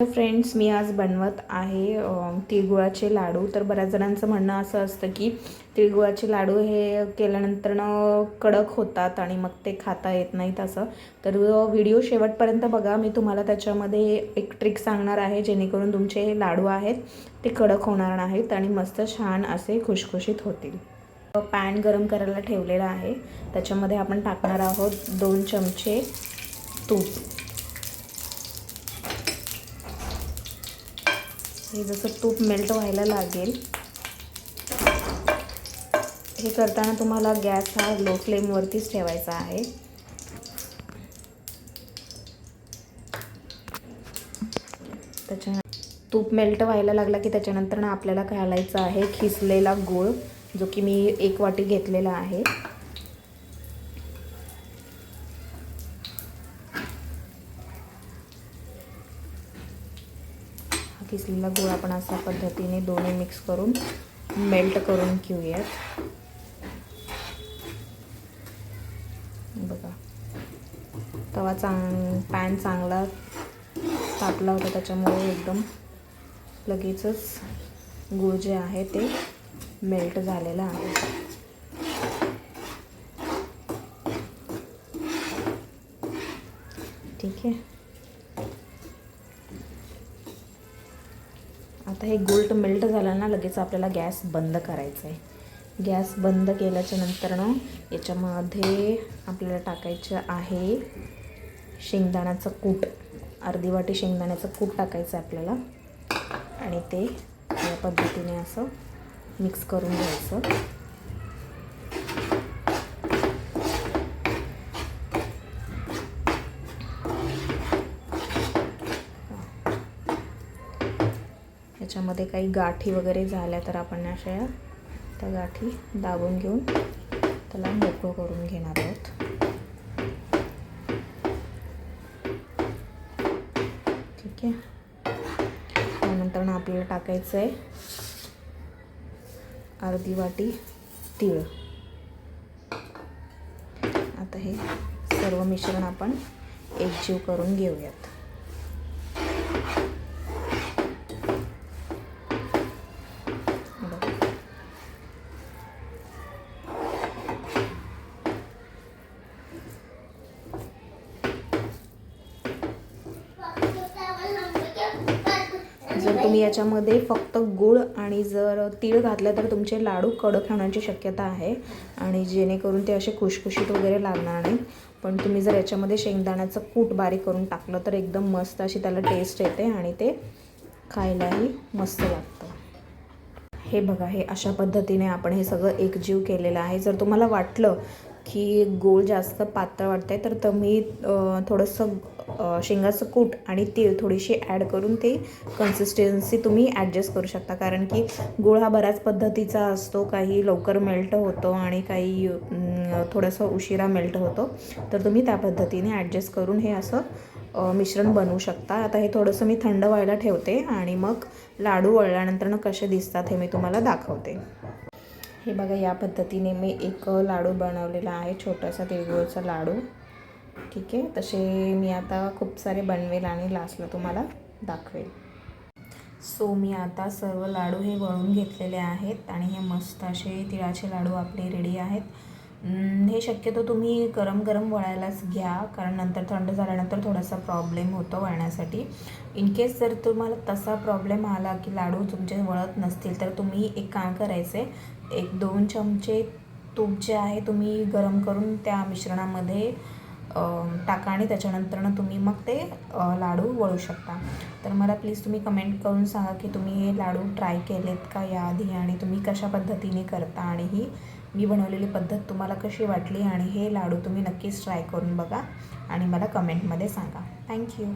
Friends मी आज बनवत आहे तिळगुळाचे लाडू. तर बऱ्याच जणांचं म्हणणं असं असतं की तिळगुळाचे लाडू हे केल्यानंतरनं कडक होतात आणि मग ते खाता येत नाहीत असं. तर व्हिडिओ शेवटपर्यंत बघा. मी तुम्हाला त्याच्यामध्ये एक ट्रिक सांगणार आहे जेणेकरून तुमचे हे लाडू आहेत ते कडक होणार नाहीत आणि मस्त छान असे खुशखुशीत होतील. पॅन गरम करायला ठेवलेला आहे. त्याच्यामध्ये आपण टाकणार आहोत दोन चमचे तूप. हे जसं तूप मेल्ट व्हायला लागेल हे करताना तुम्हाला गॅस हा लो फ्लेमवरतीच ठेवायचा आहे. त्याच्या तूप मेल्ट व्हायला लागला की त्याच्यानंतर ना आपल्याला घालायचा आहे खिसलेला गूळ जो की मी एक वाटी घेतलेला आहे. किसलेला गुळ आपण अशा पद्धतीने दोन्ही मिक्स करून मेल्ट करून घेऊयात. बघा. तवा चांग पॅन चांगला तापला होता त्याच्यामुळे एकदम लगेचच गूळ जे आहे ते मेल्ट झालेलं आहे. ठीक आहे? आता हे गोल्ट मेल्ट झालं ना लगेच आपल्याला गॅस बंद करायचा आहे गॅस बंद केल्याच्यानंतर ना याच्यामध्ये आपल्याला टाकायचं आहे शेंगदाण्याचं कूट. अर्धी वाटी शेंगदाण्याचं कूट टाकायचं आहे आपल्याला. आणि ते या पद्धतीने असं मिक्स करून घ्यायचं. त्याच्यामध्ये काही गाठी वगैरे झाल्या तर आपण अशा त्या गाठी दाबून घेऊन त्याला मोकळं करून घेणार आहोत. ठीक आहे. त्यानंतर ना आपल्याला टाकायचं आहे अर्धी वाटी तीळ. आता हे सर्व मिश्रण आपण एकजीव करून घेऊयात बघा. जर तुम्ही याच्यामध्ये फक्त गूळ आणि जर तीळ घातलं तर तुमचे लाडू कडक होण्याची शक्यता आहे. आणि जेणेकरून ते असे खुशखुशीत वगैरे लागणार नाही. पण तुम्ही जर याच्यामध्ये शेंगदाण्याचं कूट बारीक करून टाकलं तर एकदम मस्त अशी त्याला टेस्ट येते आणि ते खायलाही मस्त लागतं. हे बघा हे अशा पद्धतीने आपण हे सगळं एकजीव केलेलं आहे. जर तुम्हाला वाटलं की गोळ जास्त पातळ वाटते तर तुम्ही थोडंसं शेंगाचं कूट आणि तेल थोडीशी ॲड करून ते कन्सिस्टन्सी तुम्ही ॲडजस्ट करू शकता. कारण की गोळ हा बऱ्याच पद्धतीचा असतो काही लवकर मेल्ट होतो आणि काही थोडंसं उशिरा मेल्ट होतो. तर तुम्ही त्या पद्धतीने ॲडजस्ट करून हे असं मिश्रण बनवू शकता. आता हे थोडंसं मी थंड व्हायला ठेवते आणि मग लाडू वळल्यानंतर कसे दिसतात हे मी तुम्हाला दाखवते. हे बघा या पद्धतीने मी एक लाडू बनवलेला आहे छोटासा तिळगुळचा लाडू. ठीक आहे तसे मी आता खूप सारे बनवेल आणि लास्टला तुम्हाला दाखवेल. सो मी आता सर्व लाडू हे वळून घेतलेले आहेत आणि हे मस्त असे तिळाचे लाडू आपले रेडी आहेत. हे शक्यतो तुम्ही गरम गरम वळायलाच घ्या कारण नंतर थंड झाल्यानंतर थोडासा प्रॉब्लेम होतो वळण्यासाठी. इन केस जर तुम्हाला तसा प्रॉब्लेम आला की लाडू तुमचे वळत नसतील तर तुम्ही एक काम करायचे एक दोन चमचे तूप जे आहे तुम्ही गरम करून त्या मिश्रणामध्ये टाका आणि त्याच्यानंतरनं तुम्ही मग ते लाडू वळू शकता. तर मला प्लीज तुम्ही कमेंट करून सांगा की तुम्ही हे लाडू ट्राय केलेत का याआधी आणि तुम्ही कशा पद्धतीने करता आणि ही मी बनवलेली पद्धत तुम्हाला कशी वाटली आणि हे लाडू तुम्ही नक्कीच ट्राय करून बघा आणि मला कमेंटमध्ये सांगा. थँक्यू